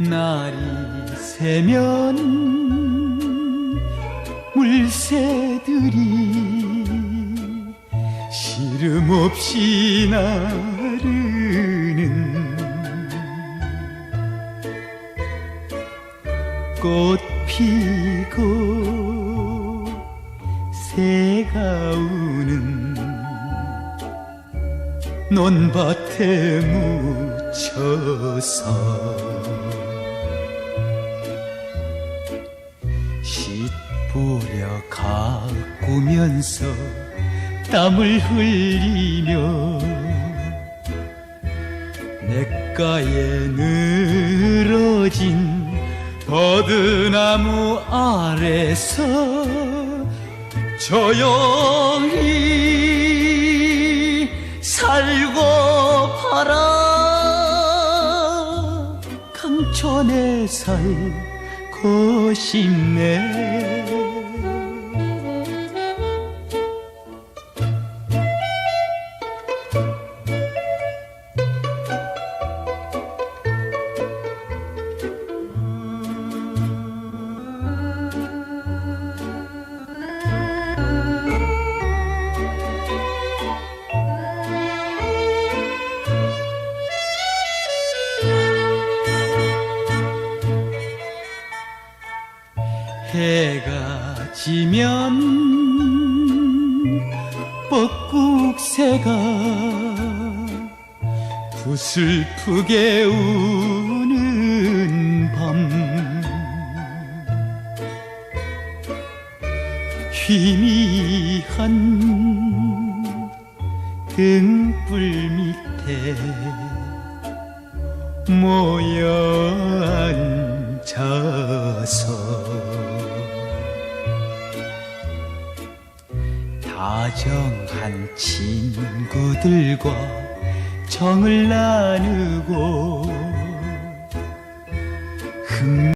날이 새면 물새들이 시름 없이 나르는 꽃 피고 새가 우는 논밭에 묻혀서 부려 가꾸면서 땀을 흘리며 냇가에 늘어진 버드나무 아래서 조용히 살고 팔아 강촌에 살 고 싶네 해가 지면 뻐꾹새가 부슬프게 우는 밤. 희미한 등불 밑에 모여 앉아서 다정한 친구들과 정을 나누고 흥